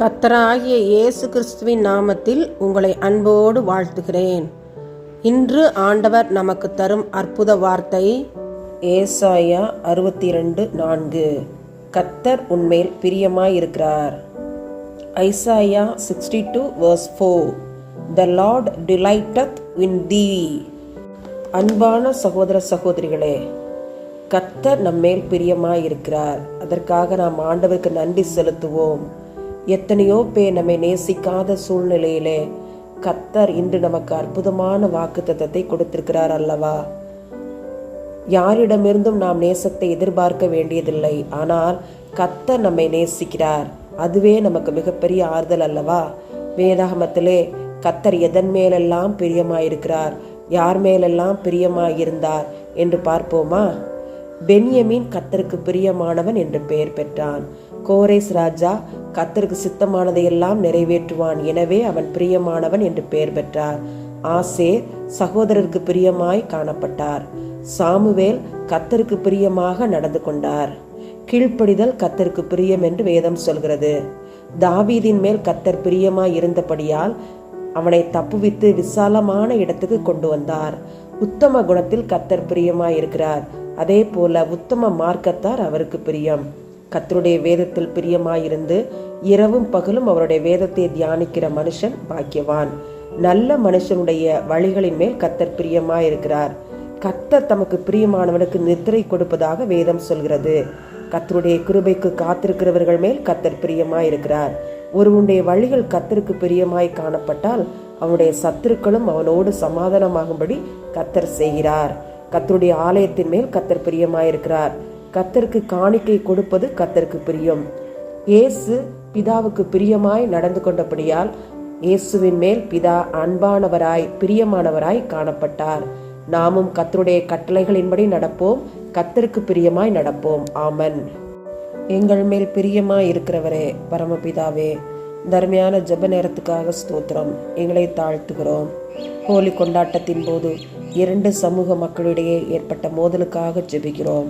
கத்தராகிய இயேசு கிறிஸ்துவின் நாமத்தில் உங்களை அன்போடு வாழ்த்துகிறேன். இன்று ஆண்டவர் நமக்கு தரும் அற்புத வார்த்தை ஏசாயா அறுபத்தி ரெண்டு நான்கு. கத்தர் உண்மையில் பிரியமாயிருக்கிறார். Isaiah sixty two verse four. The Lord delighteth in thee. அன்பான சகோதர சகோதரிகளே கத்தர் நம்மேல் பிரியமாயிருக்கிறார். அதற்காக நாம் ஆண்டவருக்கு நன்றி செலுத்துவோம். எத்தனையோ பேர் நம்மை நேசிக்காத சூழ்நிலையிலே கத்தர் இன்று நமக்கு அற்புதமான வாக்குத்தத்தத்தை கொடுத்திருக்கிறார் அல்லவா? யாரிடமிருந்தும் நாம் நேசத்தை எதிர்பார்க்க வேண்டியதில்லை. ஆனால் கத்தர் நம்மை நேசிக்கிறார். அதுவே நமக்கு மிகப்பெரிய ஆறுதல் அல்லவா? வேதாகமத்திலே கத்தர் எதன் மேலெல்லாம் பிரியமாயிருக்கிறார் யார் மேலெல்லாம் பிரியமாயிருந்தார் என்று பார்ப்போமா? பென்யமீன் கத்தருக்கு பிரியமானவன் என்று பெயர் பெற்றான். கோரேஸ் ராஜா கத்தருக்கு சித்தமானதையெல்லாம் நிறைவேற்றுவான். எனவே அவன் பிரியமானவன் என்று பெயர் பெற்றார். ஆசேர் சகோதரருக்கு பிரியமாய் காணப்பட்டார். சாமுவேல் கத்தருக்கு பிரியமாக நடந்து கொண்டார். கீழ்ப்படிதல் கத்தருக்கு பிரியம் என்று வேதம் சொல்கிறது. தாவீதின் மேல் கத்தர் பிரியமாய் இருந்தபடியால் அவனை தப்புவித்து விசாலமான இடத்துக்கு கொண்டு வந்தார். உத்தம குணத்தில் கத்தர் பிரியமாய் இருக்கிறார். அதே போல உத்தம மார்க்கத்தார் அவருக்கு பிரியம். கத்தருடைய வேதத்தில் பிரியமாயிருந்து இரவும் பகலும் அவருடைய வேதத்தை தியானிக்கிற மனுஷன் பாக்கியவான். நல்ல மனுஷனுடைய வழிகளின் மேல் கத்தர் பிரியமாயிருக்கிறார். கத்தர் தமக்கு பிரியமானவனுக்கு நித்திரை கொடுப்பதாக வேதம் சொல்கிறது. கத்தருடைய கிருபைக்கு காத்திருக்கிறவர்கள் மேல் கத்தர் பிரியமாயிருக்கிறார். ஒருவனுடைய வழிகள் கத்தருக்கு பிரியமாய் காணப்பட்டால் அவனுடைய சத்துருக்களும் அவனோடு சமாதானமாகும்படி கத்தர் செய்கிறார். கத்தருடைய ஆலயத்தின் மேல் கத்தர் பிரியமாயிருக்கிறார். கத்தருக்கு காணிக்கை கொடுப்பது கத்தருக்கு பிரியம். இயேசு பிதாவுக்கு பிரியமாய் நடந்து கொண்டபடியால் இயேசுவின் மேல் பிதா அன்பானவராய் பிரியமானவராய் காணப்பட்டார். நாமும் கத்தருடைய கட்டளைகளின்படி நடப்போம் கத்தருக்கு பிரியமாய் நடப்போம். ஆமன். எங்கள் மேல் பிரியமாய் இருக்கிறவரே பரமபிதாவே தர்மையான ஜெப நேரத்துக்காக ஸ்தோத்திரம். எங்களை தாழ்த்துகிறோம். ஹோலி கொண்டாட்டத்தின் போது இரண்டு சமூக மக்களிடையே ஏற்பட்ட மோதலுக்காக ஜெபிக்கிறோம்.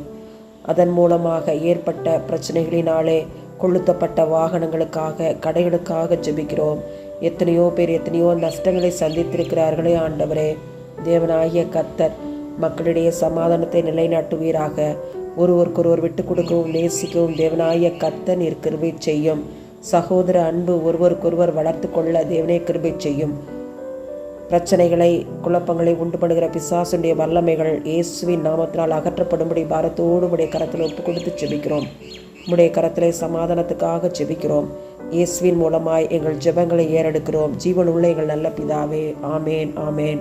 அதன் மூலமாக ஏற்பட்ட பிரச்சனைகளினாலே கொளுத்தப்பட்ட வாகனங்களுக்காக கடைகளுக்காக ஜெபிக்கிறோம். எத்தனையோ பேர் எத்தனையோ நஷ்டங்களை சந்தித்திருக்கிறார்களே ஆண்டவரே. தேவனாகிய கத்தர் மக்களிடையே சமாதானத்தை நிலைநாட்டுவீராக. ஒருவருக்கொருவர் விட்டு கொடுக்கவும் நேசிக்கவும் தேவனாய கத்தன் கிருபை செய்யும். சகோதர அன்பு ஒருவருக்கொருவர் வளர்த்து கொள்ள தேவனே கிருபை செய்யும். பிரச்சனைகளை குழப்பங்களை உண்டு பண்ணுகிற பிசாசுடைய வல்லமைகள் இயேசுவின் நாமத்தினால் அகற்றப்படும்படி பாரத்தோடு உடைய கரத்தில் ஒப்பு கொடுத்து செபிக்கிறோம் உடைய கரத்திலே சமாதானத்துக்காக ஜெபிக்கிறோம். இயேசுவின் மூலமாய் எங்கள் ஜெபங்களை ஏறெடுக்கிறோம். ஜீவன் உள்ள எங்கள் நல்ல பிதாவே. ஆமேன் ஆமேன்.